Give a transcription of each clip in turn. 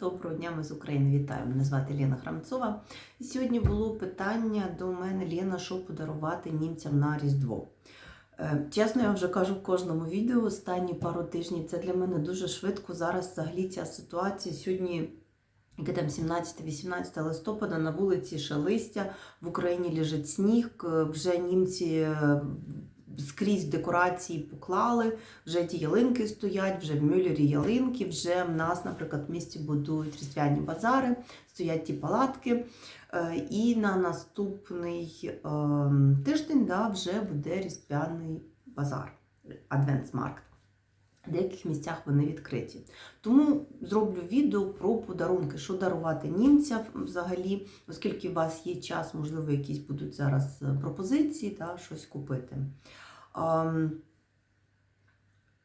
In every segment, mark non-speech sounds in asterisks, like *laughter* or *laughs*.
Доброго дня, ми з України. Вітаю! Мене звати Лена Храмцова. І сьогодні було питання до мене, Лена, що подарувати німцям на Різдво. Е, Чесно, я вже кажу в кожному відео останні пару тижнів. Це для мене дуже швидко. Зараз взагалі ця ситуація. Сьогодні, яке там 17-18 листопада, на вулиці ще листя, в Україні лежить сніг. е, Вже німці е, скрізь декорації поклали, вже ті ялинки стоять, вже в Мюллері ялинки, вже в нас, наприклад, в місті будують різдвяні базари, стоять ті палатки. Е, І на наступний е, тиждень да, вже буде різдвяний базар, адвентсмаркт. В деяких місцях вони відкриті. Тому зроблю відео про подарунки, що дарувати німцям взагалі, оскільки у вас є час, можливо, якісь будуть зараз е, пропозиції, та, щось купити.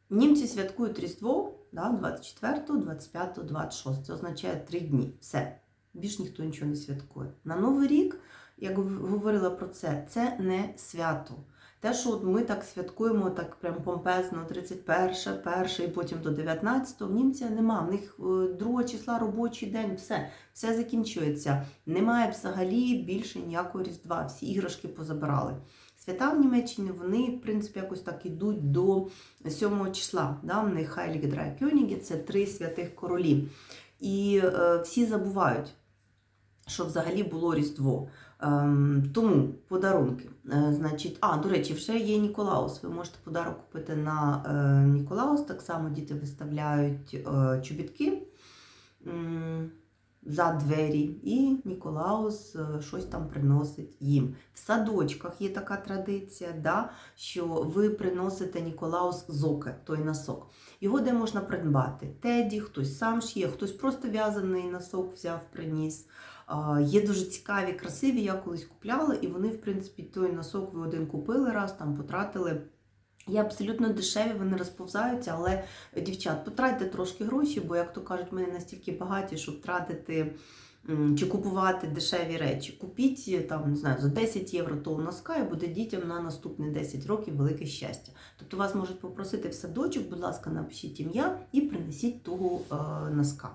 Німці святкують Різдво да, 24, 25, 26. Це означає три дні. Все. Більш ніхто нічого не святкує. На Новий рік, як гов- говорила про це, це не свято. Те, що от ми так святкуємо так прям помпезно, 31, 1 і потім до 19, в німця нема. В них е, 2 числа робочий день, все, все закінчується. Немає взагалі більше ніякого Різдва. Всі іграшки позабирали. Свята в Німеччині вони, в принципі, якось так ідуть до 7 числа. Да? В них Heilige Drei – це три святих королі. І е, всі забувають, що взагалі було Різдво. Ем, тому подарунки. Е, значить, а, до речі, вже є Ніколаус. Ви можете подарок купити на е, Ніколаус. Так само діти виставляють е, чобітки. За двері, і Ніколаус е, щось там приносить їм. В садочках є така традиція, да, що ви приносите Ніколаус зоке, той носок. Його де можна придбати? Теді, хтось сам шиє, хтось просто в'язаний носок взяв, приніс. Є дуже цікаві, красиві. Я колись купляла, і вони, в принципі, той носок ви один купили раз, там потратили. Є абсолютно дешеві, вони розповзаються, але дівчат, потратьте трошки гроші, бо, як то кажуть, ми не настільки багаті, щоб тратити чи купувати дешеві речі. Купіть там, не знаю, за 10 євро того носка і буде дітям на наступні 10 років велике щастя. Тобто вас можуть попросити в садочок, будь ласка, напишіть ім'я і принесіть того е, носка.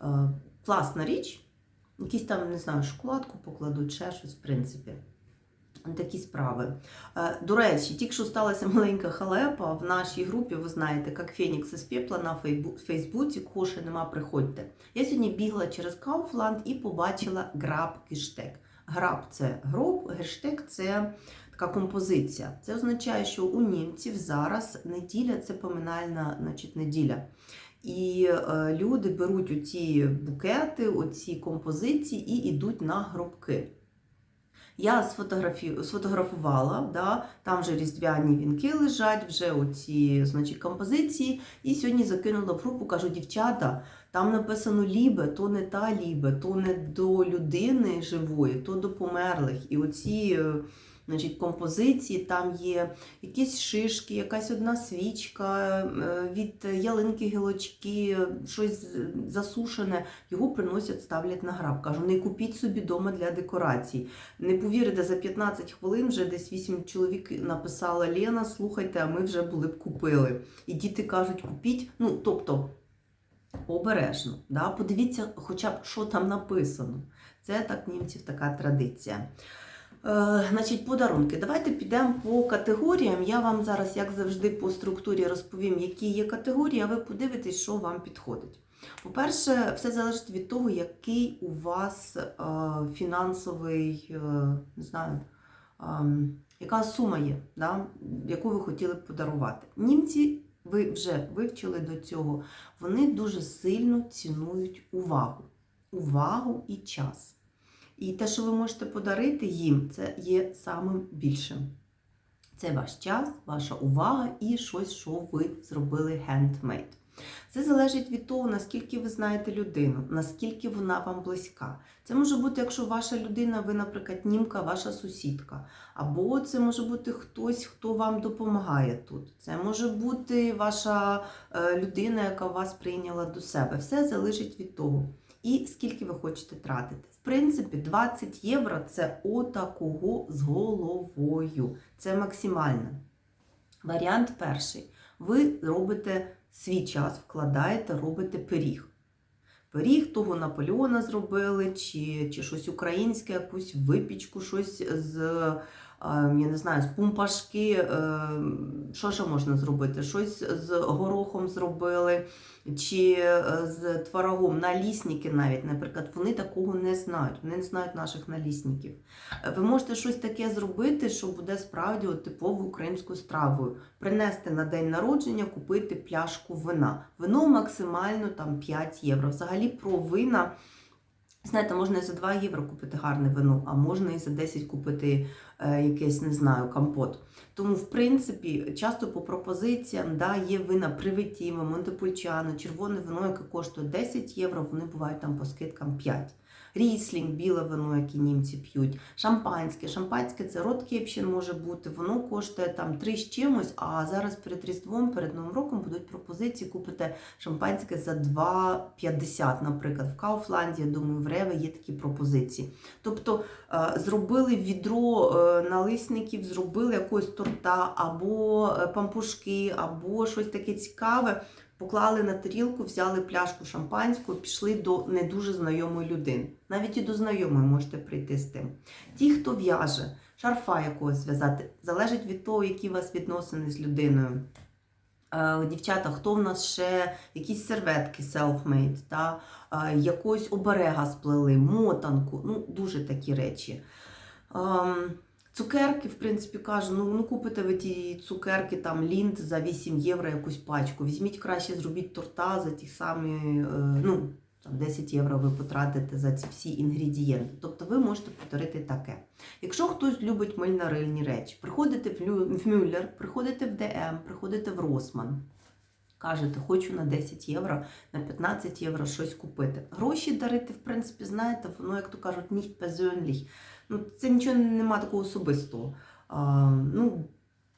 Е, класна річ. Якісь там, не знаю, шоколадку покладуть, ще щось, в принципі. Такі справи. Е, До речі, тільки що сталася *laughs* маленька халепа в нашій групі, ви знаєте, як Фенікс із пепла на Фейсбуці, кого ще нема, приходьте. Я сьогодні бігла через Кауфланд і побачила граб гештег. Граб це гроб, гештег це така композиція. Це означає, що у німців зараз неділя це поминальна значить, неділя. І е, люди беруть оці букети, оці композиції і йдуть на гробки. Я сфотографі... сфотографувала, да, там вже різдвяні вінки лежать, вже оці значить, композиції. І сьогодні закинула в групу, кажу, дівчата, там написано лібе, то не та лібе, то не до людини живої, то до померлих. І оці е, значить, композиції, там є якісь шишки, якась одна свічка, е, від ялинки гілочки, щось засушене. Його приносять, ставлять на граб. Кажу, не купіть собі дома для декорацій. Не повірите, за 15 хвилин вже десь 8 чоловік написала Лена, слухайте, а ми вже були б купили. І діти кажуть, купіть. Ну, тобто, обережно. Да? Подивіться, хоча б що там написано. Це так німців така традиція. Е, значить, подарунки. Давайте підемо по категоріям. Я вам зараз, як завжди, по структурі розповім, які є категорії, а ви подивитесь, що вам підходить. По-перше, все залежить від того, який у вас е, фінансовий, е, не знаю, е, яка сума є, да, яку ви хотіли б подарувати. Німці, ви вже вивчили до цього, вони дуже сильно цінують увагу. Увагу і час. І те, що ви можете подарити їм, це є самим більшим. Це ваш час, ваша увага і щось, що ви зробили handmade. Це залежить від того, наскільки ви знаєте людину, наскільки вона вам близька. Це може бути, якщо ваша людина, ви, наприклад, німка, ваша сусідка. Або це може бути хтось, хто вам допомагає тут. Це може бути ваша е, людина, яка вас прийняла до себе. Все залежить від того. І скільки ви хочете тратити. Принципі, 20 євро це отакого з головою. Це максимально. Варіант перший. Ви робите свій час, вкладаєте, робите пиріг. пиріг того Наполеона зробили, чи, чи щось українське, якусь випічку, щось з. Я не знаю, з пумпашки, е, що ще можна зробити? Щось з горохом зробили, чи е, з творогом, налісники навіть, наприклад, вони такого не знають, вони не знають наших налісників. Е, Ви можете щось таке зробити, що буде справді от, типовою українською стравою. Принести на день народження, купити пляшку вина. Вино максимально там 5 євро. Взагалі про вина. Знаєте, можна і за 2 євро купити гарне вино, а можна і за 10 купити е, якийсь, не знаю, компот. Тому, в принципі, часто по пропозиціям да, є вина Привитімо, Монтепульчано, червоне вино, яке коштує 10 євро, вони бувають там по скидкам 5. Ріслінг, біле вино, яке німці п'ють, шампанське. Шампанське це Роткепщин може бути, воно коштує там 3 з чимось, а зараз перед Різдвом, перед Новим роком будуть пропозиції купити шампанське за 2,50, наприклад. В Кауфланді, я думаю, в Реве є такі пропозиції. Тобто е, зробили відро е, налисників, зробили якогось торта, або е, пампушки, або щось таке цікаве. Поклали на тарілку, взяли пляшку шампанського, пішли до не дуже знайомої людини. Навіть і до знайомої можете прийти з тим. Ті, хто в'яже, шарфа якогось зв'язати, залежить від того, які у вас відносини з людиною. Е, Дівчата, хто в нас ще якісь серветки self-made, та, е, якогось оберега сплели, мотанку, ну дуже такі речі. Цукерки, в принципі, кажу, ну, ну купите ви ті цукерки, там лінт за 8 євро якусь пачку. Візьміть краще, зробіть торта за ті самі, е, ну, там 10 євро ви потратите за ці всі інгредієнти. Тобто ви можете повторити таке. Якщо хтось любить мильнорильні речі, приходите в Мюллер, приходите в ДМ, приходите в Росман. Кажете, хочу на 10 євро, на 15 євро щось купити. Гроші дарити, в принципі, знаєте, воно, як то кажуть, nicht persönlich. Ну, це нічого нема такого особистого. А, ну,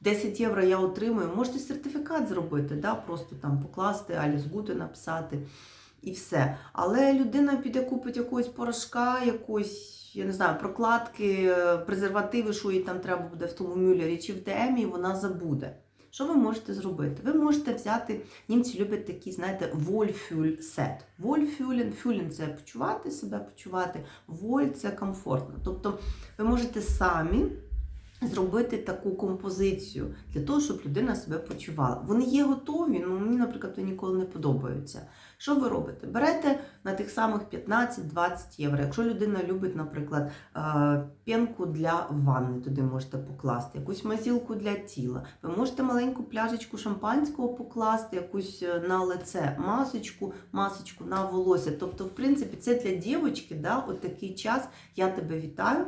10 євро я отримую. Можете сертифікат зробити, да? просто там покласти, алізгути написати і все. Але людина піде купить якогось порошка, якось, я не знаю, прокладки, е, презервативи, що їй там треба буде в тому мюллері чи в ДМ, і вона забуде. Що ви можете зробити? Ви можете взяти, німці люблять такі, знаєте, вольфюль сет. Вольфюлін, фюлін це почувати себе, почувати, воль це комфортно. Тобто ви можете самі зробити таку композицію для того, щоб людина себе почувала. Вони є готові, але мені, наприклад, вони ніколи не подобаються. Що ви робите? Берете на тих самих 15-20 євро. Якщо людина любить, наприклад, е, п'янку для ванни, туди можете покласти, якусь мазілку для тіла. Ви можете маленьку пляшечку шампанського покласти, якусь е, на лице масочку, масочку на волосся. Тобто, в принципі, це для дівчинки, да, от такий час. Я тебе вітаю.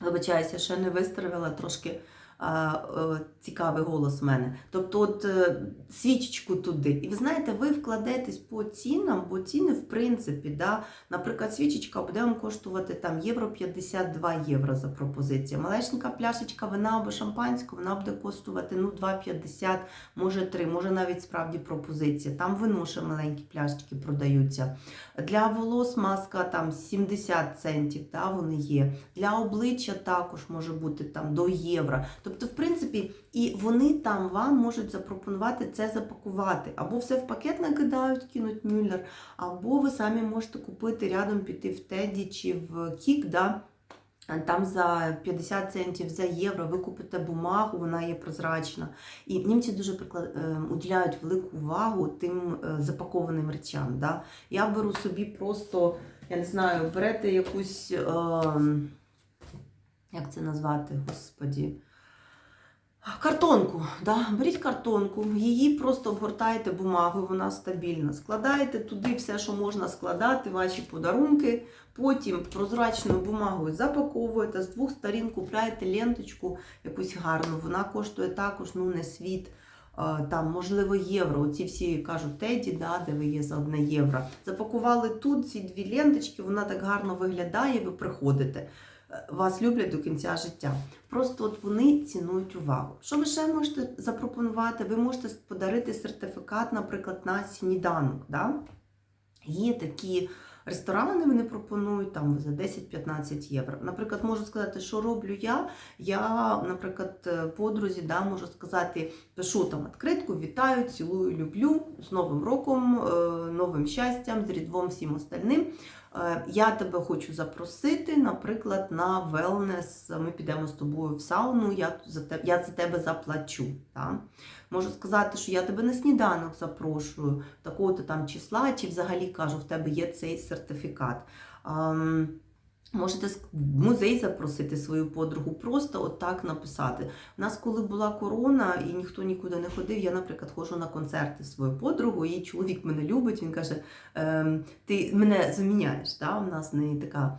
Вибачаюся, ще не вистроїла трошки цікавий голос в мене. Тобто, от е, свічечку туди. І ви знаєте, ви вкладетесь по цінам, бо ціни, в принципі, да, наприклад, свічечка буде вам коштувати там євро 52 євро за пропозицію. Малешенька пляшечка вина або шампанського, вона буде коштувати ну, 2,50, може 3, може навіть справді пропозиція. Там вино ще маленькі пляшечки продаються. Для волос маска там 70 центів, да, вони є. Для обличчя також може бути там до євро. Тобто, в принципі, і вони там вам можуть запропонувати це запакувати. Або все в пакет накидають, кинуть мюллер, або ви самі можете купити рядом піти в Теді чи в Кік, да, там за 50 центів за євро ви купите бумагу, вона є прозрачна. І німці дуже приклад... е, уділяють велику увагу тим е, запакованим речам. Да? Я беру собі просто, я не знаю, берете якусь, е, як це назвати, господі. Картонку, да? беріть картонку, її просто обгортаєте бумагою, вона стабільна. Складаєте туди все, що можна складати, ваші подарунки. Потім прозрачною бумагою запаковуєте, з двох сторін купляєте ленточку якусь гарну. Вона коштує також ну, не світ. Там, можливо, євро. Оці всі кажуть, теді, да, де ви є за одне євро. Запакували тут ці дві ленточки, вона так гарно виглядає, ви приходите. Вас люблять до кінця життя. Просто от вони цінують увагу. Що ви ще можете запропонувати? Ви можете подарити сертифікат, наприклад, на сніданок. Да? Є такі Ресторани вони пропонують там за 10-15 євро. Наприклад, можу сказати, що роблю я. Я, наприклад, е, подрузі да, можу сказати, пишу там відкритку, вітаю, цілую, люблю з Новим роком, е, новим щастям, з Різдвом всім остальним. Е, Я тебе хочу запросити, наприклад, на велнес. Ми підемо з тобою в сауну, я за тебе, я за тебе заплачу. Та? Можу сказати, що я тебе на сніданок запрошую, такого-то там числа, чи взагалі кажу, в тебе є цей сертифікат. Можете в музей запросити свою подругу, просто отак написати. У нас, коли була корона і ніхто нікуди не ходив, я, наприклад, ходжу на концерти з своєю подругою, і чоловік мене любить, він каже, ем, ти мене заміняєш. Да? У нас не така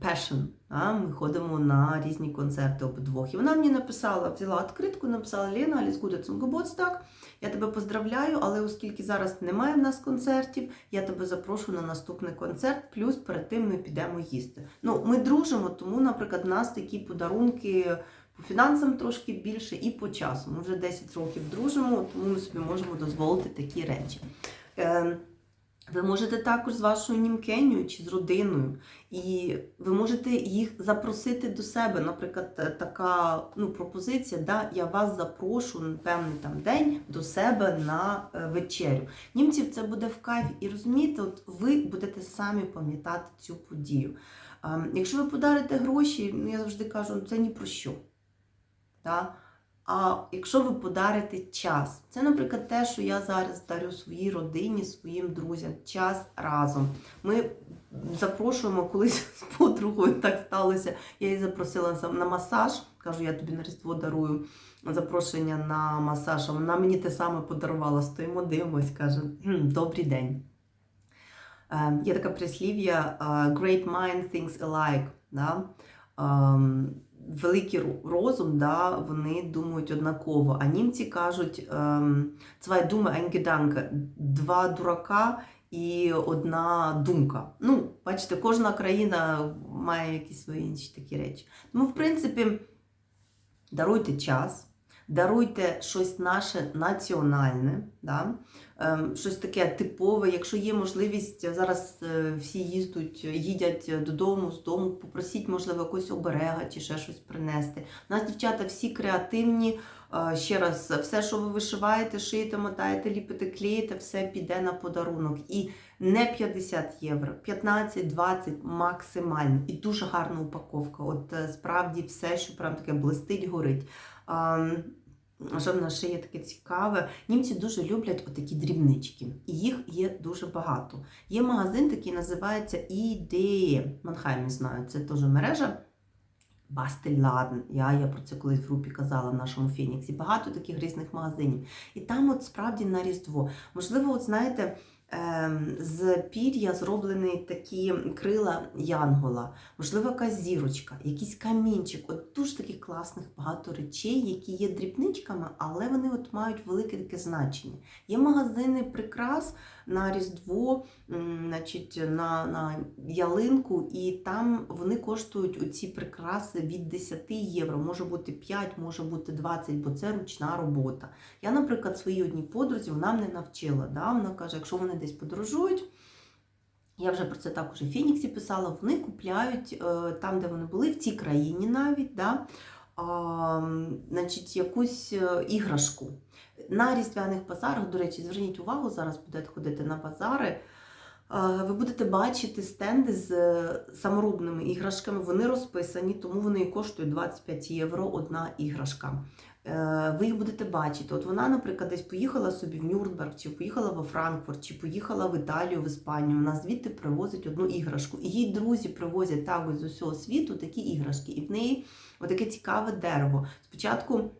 passion. Да? Ми ходимо на різні концерти обидвох. І вона мені написала, взяла відкритку, написала Лена, Gute zum Geburtstag. Я тебе поздравляю, але оскільки зараз немає в нас концертів, я тебе запрошу на наступний концерт, плюс перед тим ми підемо їсти. Ну, ми дружимо, тому, наприклад, у нас такі подарунки по фінансам трошки більше і по часу. Ми вже 10 років дружимо, тому ми собі можемо дозволити такі речі. Ви можете також з вашою німкеню чи з родиною, і ви можете їх запросити до себе. Наприклад, е, така ну, пропозиція, да, я вас запрошу на певний там день до себе на е, вечерю. Німців це буде в кайф, і розумієте, от ви будете самі пам'ятати цю подію. А, якщо ви подарите гроші, ну я завжди кажу, ну, це ні про що. Да? А якщо ви подарите час, це, наприклад, те, що я зараз дарю своїй родині, своїм друзям, час разом. Ми запрошуємо колись *laughs* з подругою, так сталося. Я її запросила на масаж. Кажу, я тобі на Різдво дарую запрошення на масаж. А вона мені те саме подарувала. Стоїмо, дивимось, каже, добрий день. Е, Є таке прислів'я е, Great mind thinks alike. Да? Великий розум, да, вони думають однаково. А німці кажуть zwei dumme ein два дурака і одна думка. Ну, бачите, кожна країна має якісь свої інші такі речі. Тому, в принципі, даруйте час, даруйте щось наше національне, да? Ем, щось таке типове. Якщо є можливість, зараз е, всі їздять, їдять додому, з дому, попросіть, можливо, якогось оберега чи ще щось принести. У нас дівчата всі креативні. Е, Ще раз, все, що ви вишиваєте, шиєте, мотаєте, ліпите, клеїте, все піде на подарунок. І не 50 євро, 15-20 максимально. І дуже гарна упаковка. От е, справді все, що прям таке блистить, горить. А, що ще є таке цікаве? Німці дуже люблять отакі дрібнички, і їх є дуже багато. Є магазин, такий називається Ідеї. Манхаймі знаю, це теж мережа. Бастельладен. Я, я про це колись в групі казала в нашому Фініксі. Багато таких різних магазинів. І там, от справді на Різдво. Можливо, от знаєте, з пір'я зроблені такі крила Янгола, можливо, якась зірочка, якийсь камінчик. От дуже таких класних багато речей, які є дрібничками, але вони от мають велике таке значення. Є магазини прикрас на Різдво, значить, на, на ялинку, і там вони коштують оці прикраси від 10 євро. Може бути 5, може бути 20, бо це ручна робота. Я, наприклад, своїй одній подрузі вона мене навчила. Да? Вона каже, якщо вони десь подорожують. Я вже про це також і Фініксі писала. Вони купляють е, там, де вони були, в цій країні навіть, да, а, значить, якусь е, іграшку. На різдвяних базарах, до речі, зверніть увагу, зараз будете ходити на базари. Ви будете бачити стенди з е, саморобними іграшками. Вони розписані, тому вони коштують 25 євро одна іграшка. Е, Ви їх будете бачити. От вона, наприклад, десь поїхала собі в Нюрнберг, чи поїхала во Франкфурт, чи поїхала в Італію, в Іспанію. Вона звідти привозить одну іграшку. І їй друзі привозять також з усього світу такі іграшки. І в неї отаке цікаве дерево. Спочатку.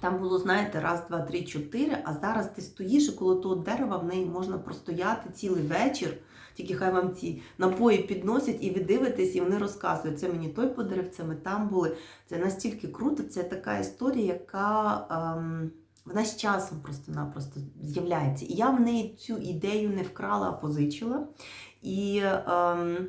Там було, знаєте, раз, два, три, чотири, а зараз ти стоїш і коло того дерева в неї можна простояти цілий вечір. Тільки хай вам ці напої підносять, і ви дивитесь, і вони розказують. Це мені той подарив, це ми там були. Це настільки круто, це така історія, яка ем, вона з часом просто-напросто з'являється. І я в неї цю ідею не вкрала, а позичила. І ем,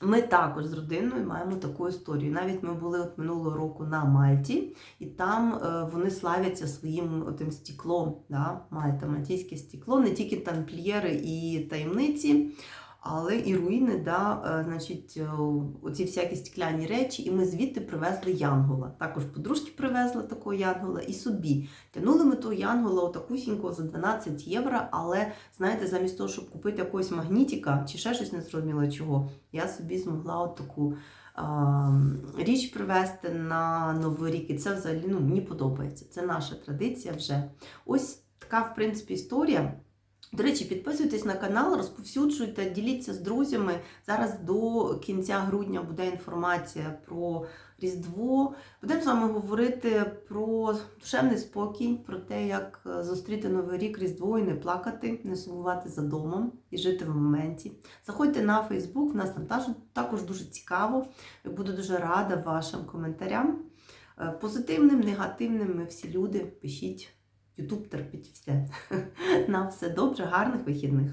ми також з родиною маємо таку історію. Навіть ми були от минулого року на Мальті, і там е, вони славяться своїм отим стеклом. Да? Мальта, мальтійське стекло, не тільки тамплієри і таємниці. Але і руїни, да, е, значить, е, оці всякі стекляні речі, і ми звідти привезли Янгола. Також подружки привезли такого Янгола і собі. Тянули ми того Янгола отакусінького за 12 євро, але знаєте, замість того, щоб купити якогось магнітика чи ще щось незрозуміло чого, я собі змогла от таку річ привезти на Новий рік. І це взагалі ну, мені подобається. Це наша традиція вже. Ось така, в принципі, історія. До речі, підписуйтесь на канал, розповсюджуйте, діліться з друзями. Зараз до кінця грудня буде інформація про Різдво. Будемо з вами говорити про душевний спокій, про те, як е, зустріти Новий рік Різдво і не плакати, не сумувати за домом і жити в моменті. Заходьте на Фейсбук, нас там також- дуже цікаво. Буду дуже рада вашим коментарям. Е, Позитивним, негативним ми всі люди. Пишіть. Ютуб терпить все. *laughs* На все добре, гарних вихідних.